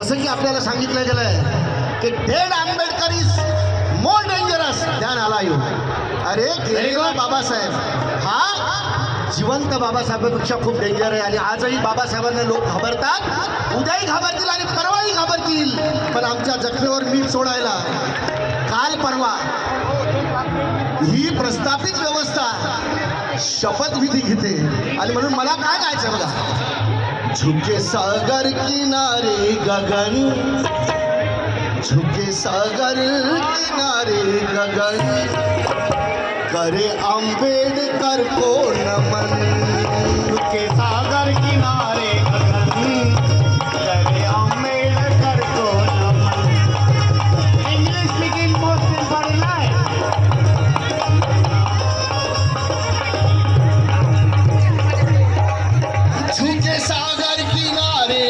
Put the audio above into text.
जसं की आपल्याला सांगितलं गेलंय की dead Ambedkar is more dangerous ध्यान आला येऊ अरे गेलेला बाबासाहेब. हा जिवंत बाबासाहेबांपेक्षा खूप डेंजर आहे आणि आजही बाबासाहेबांना लोक घाबरतात. उद्याही घाबरतील आणि परवाही घाबरतील. पण आमच्या जखमेवर मीठ सोडायला काल परवा ही प्रस्थापित व्यवस्था शपथविधी घेते. आणि म्हणून मला काय गायचं बघा? झुके सागर किनारे गगन. झुके सागर किनारे गगन. करे आंबेडकर को नमन. সাগর কিনারে